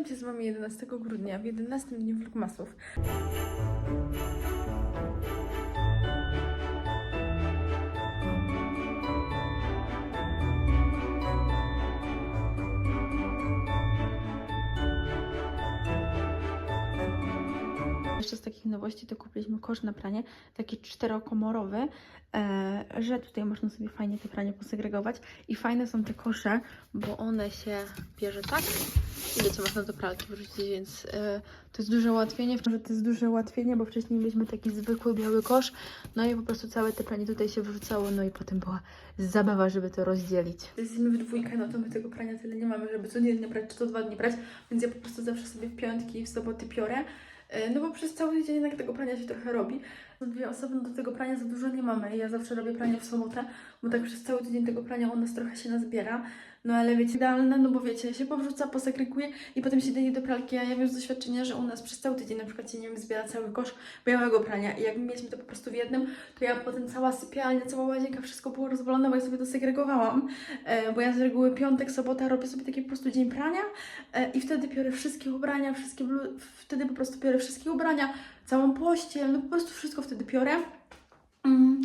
Witam z Wami 11 grudnia, w 11 dniu Vlogmasów. Jeszcze z takich nowości to kupiliśmy kosz na pranie, taki czterokomorowy, e, że tutaj można sobie fajnie te pranie posegregować i fajne są te kosze, bo one się bierze tak i wiecie, można do pralki wrzucić, więc e, to jest duże ułatwienie, że to jest duże ułatwienie, bo wcześniej mieliśmy taki zwykły biały kosz, no i po prostu całe te pranie tutaj się wrzucało, no i potem była zabawa, żeby to rozdzielić. Jesteśmy w dwójkę, no to my tego prania tyle nie mamy, żeby codziennie brać, czy to dwa dni brać, więc ja po prostu zawsze sobie w piątki i w soboty piorę, No bo przez cały tydzień jednak tego prania się trochę robi. Dwie osoby no do tego prania za dużo nie mamy. Ja zawsze robię pranie w sobotę, bo tak przez cały tydzień tego prania u nas trochę się nazbiera. No ale wiecie, idealne, no bo wiecie, się powrzuca, posegreguje i potem się daje do pralki. A ja wiem z doświadczenia, że u nas przez cały tydzień na przykład się, nie wiem, zbiera cały kosz białego prania i jak mieliśmy to po prostu w jednym, to ja potem cała sypialnia, cała łazienka, wszystko było rozwalone, bo ja sobie to segregowałam. E, bo ja z reguły piątek, sobota robię sobie taki po prostu dzień prania e, i wtedy biorę wszystkie ubrania, wszystkie wtedy po prostu biorę wszystkie ubrania, całą pościel, no po prostu wszystko wtedy biorę. Mm.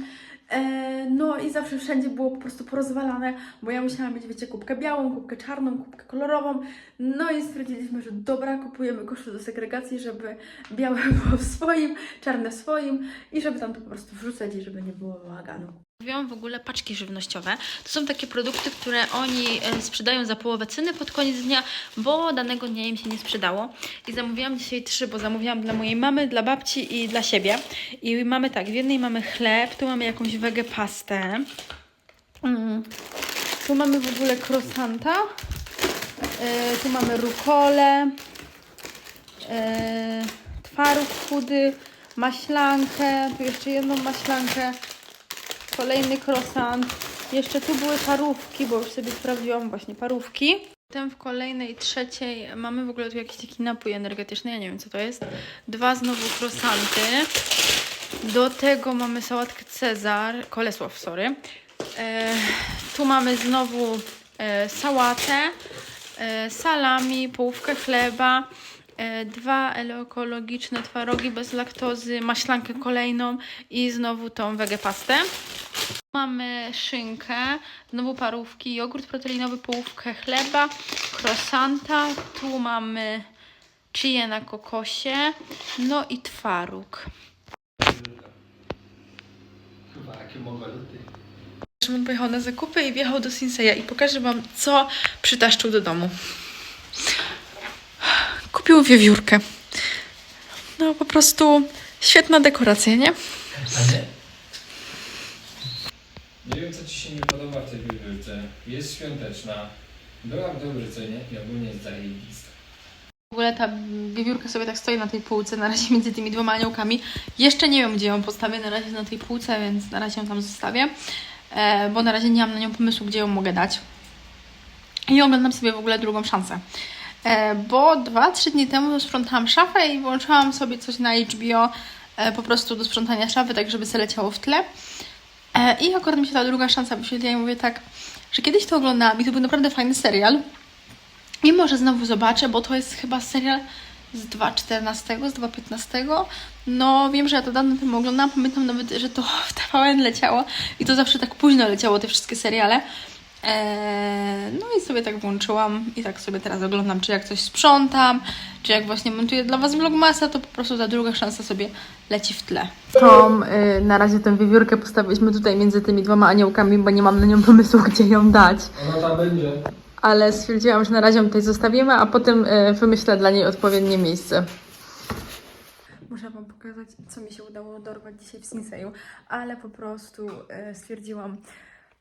E, no i zawsze wszędzie było po prostu porozwalane, bo ja musiałam mieć, wiecie, kubkę białą, kubkę czarną, kubkę kolorową. No i stwierdziliśmy, że dobra, kupujemy kosze do segregacji, żeby białe było w swoim, czarne w swoim i żeby tam to po prostu wrzucać i żeby nie było bałaganu. Mówiłam w ogóle paczki żywnościowe. To są takie produkty, które oni e, sprzedają za połowę ceny pod koniec dnia, bo danego dnia im się nie sprzedało. I zamówiłam dzisiaj trzy, bo zamówiłam dla mojej mamy, dla babci i dla siebie. I mamy tak, w jednej mamy chleb, tu mamy jakąś wege pastę. Mm. Tu mamy w ogóle krosanta. E, tu mamy rukolę. E, twaróg chudy, maślankę, tu jeszcze jedną maślankę kolejny croissant. Jeszcze tu były parówki, bo już sobie sprawdziłam właśnie parówki. Potem w kolejnej, trzeciej mamy w ogóle tu jakiś taki napój energetyczny, ja nie wiem co to jest. Dwa znowu croissanty. Do tego mamy sałatkę Cezar, Kolesław, sorry. E, tu mamy znowu e, sałatę, e, salami, połówkę chleba, e, dwa ekologiczne twarogi bez laktozy, maślankę kolejną i znowu tą wegepastę. Mamy szynkę, znowu parówki, jogurt proteinowy, połówkę chleba, croissanta, tu mamy chije na kokosie, no i twaróg. Chyba jakie mogoluty. Szymon pojechał na zakupy i wjechał do Sinseya i pokażę Wam, co przytaszczył do domu. Kupił wiewiórkę. No po prostu świetna dekoracja, nie? Nie? Wiem, co Ci się nie podoba w tej wiewiórce. Jest świąteczna. Była w dobrej cenie i ogólnie jest zajebista. W ogóle ta wiewiórka sobie tak stoi na tej półce, na razie między tymi dwoma aniołkami. Jeszcze nie wiem, gdzie ją postawię, na razie na tej półce, więc na razie ją tam zostawię, e, bo na razie nie mam na nią pomysłu, gdzie ją mogę dać. I oglądam sobie w ogóle drugą szansę. E, bo dwa, trzy dni temu sprzątałam szafę i włączyłam sobie coś na HBO e, po prostu do sprzątania szafy, tak żeby se leciało w tle. E, I akurat mi się ta druga szansa wyświetliła i mówię tak, że kiedyś to oglądałam i to był naprawdę fajny serial. I może znowu zobaczę, bo to jest chyba serial z 2.14, z 2.15. No wiem, że ja to dawno temu oglądałam, pamiętam nawet, że to w TVN leciało i to zawsze tak późno leciało te wszystkie seriale. Eee, no i sobie tak włączyłam i tak sobie teraz oglądam, czy jak coś sprzątam, czy jak właśnie montuję dla Was vlogmasa, to po prostu ta druga szansa sobie leci w tle. Tą, y, na razie tę wiewiórkę postawiliśmy tutaj między tymi dwoma aniołkami, bo nie mam na nią pomysłu, gdzie ją dać Ona tam będzie. ale stwierdziłam, że na razie ją tutaj zostawimy, a potem e, wymyślę dla niej odpowiednie miejsce. Muszę Wam pokazać, co mi się udało dorwać dzisiaj w Sinseju, ale po prostu e, stwierdziłam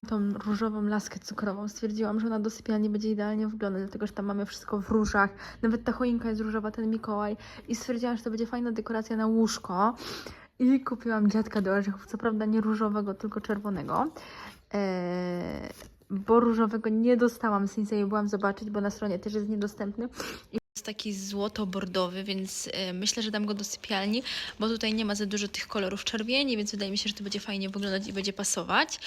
tą różową laskę cukrową. Stwierdziłam, że ona do sypialni będzie idealnie wyglądać, dlatego że tam mamy wszystko w różach. Nawet ta choinka jest różowa, ten Mikołaj. I stwierdziłam, że to będzie fajna dekoracja na łóżko. I kupiłam dziadka do orzechów, co prawda nie różowego, tylko czerwonego. Eee, bo różowego nie dostałam z Sinseju, byłam zobaczyć, bo na stronie też jest niedostępny. Jest taki złoto-bordowy, więc e, myślę, że dam go do sypialni, bo tutaj nie ma za dużo tych kolorów czerwieni, więc wydaje mi się, że to będzie fajnie wyglądać i będzie pasować.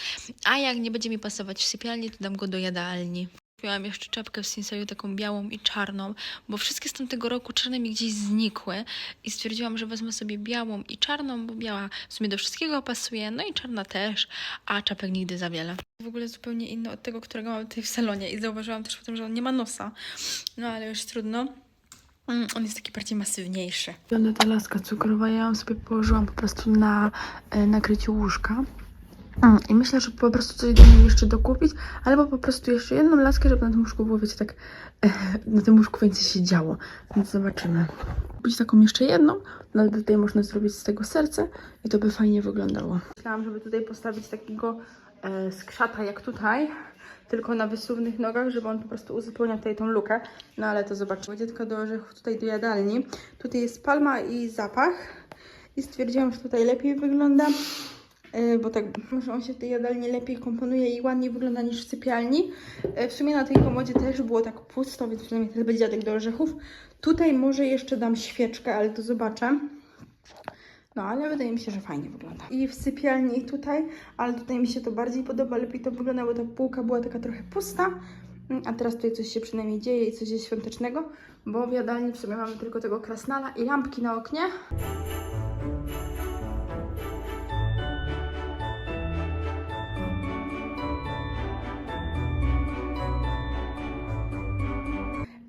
A jak nie będzie mi pasować w sypialni, to dam go do jadalni. Kupiłam jeszcze czapkę w Sinseju, taką białą i czarną, bo wszystkie z tamtego roku czarne mi gdzieś znikły i stwierdziłam, że wezmę sobie białą i czarną, bo biała w sumie do wszystkiego pasuje, no i czarna też, a czapek nigdy za wiele. W ogóle zupełnie inny od tego, którego mam tutaj w salonie i zauważyłam też potem, że on nie ma nosa, no ale już trudno. Mm, On jest taki bardziej masywniejszy. Wygląda ta laska cukrowa, ja ją sobie położyłam po prostu na e, nakryciu łóżka. I myślę, że po prostu coś do niej jeszcze dokupić, albo po prostu jeszcze jedną laskę, żeby na tym łóżku było, wiecie, tak e, na tym łóżku więcej się działo. Więc zobaczymy. Kupić taką jeszcze jedną, no ale tutaj można zrobić z tego serce i to by fajnie wyglądało. Myślałam, żeby tutaj postawić takiego e, skrzata jak tutaj, tylko na wysuwnych nogach, żeby on po prostu uzupełniał tutaj tą lukę. No ale to zobaczymy. Dziecko do orzechów tutaj do jadalni. Tutaj jest palma i zapach. I stwierdziłam, że tutaj lepiej wygląda. E, bo tak może on się w tej jadalni lepiej komponuje i ładniej wygląda niż w sypialni. E, W sumie na tej komodzie też było tak pusto, więc przynajmniej teraz będzie dziadek do orzechów. Tutaj może jeszcze dam świeczkę, ale to zobaczę. No, ale wydaje mi się, że fajnie wygląda. I w sypialni tutaj, ale tutaj mi się to bardziej podoba, lepiej to wygląda, bo ta półka była taka trochę pusta. Mm, A teraz tutaj coś się przynajmniej dzieje i coś jest świątecznego, bo w jadalni w sumie mamy tylko tego krasnala i lampki na oknie.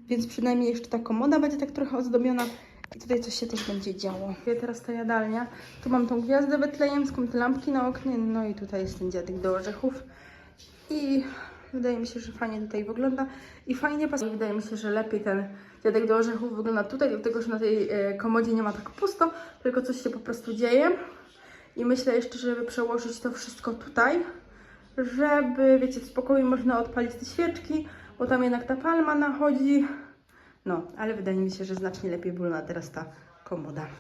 Więc przynajmniej jeszcze ta komoda będzie tak trochę ozdobiona i tutaj coś się też będzie działo. Teraz ta jadalnia. Tu mam tą gwiazdę betlejemską, te lampki na oknie, no i tutaj jest ten dziadek do orzechów. I wydaje mi się, że fajnie tutaj wygląda i fajnie pasuje. Wydaje mi się, że lepiej ten dziadek do orzechów wygląda tutaj, dlatego że na tej e, komodzie nie ma tak pusto, tylko coś się po prostu dzieje. I myślę jeszcze, żeby przełożyć to wszystko tutaj, żeby, wiecie, w spokoju można odpalić te świeczki, bo tam jednak ta palma nachodzi. No, ale wydaje mi się, że znacznie lepiej wygląda teraz ta komoda.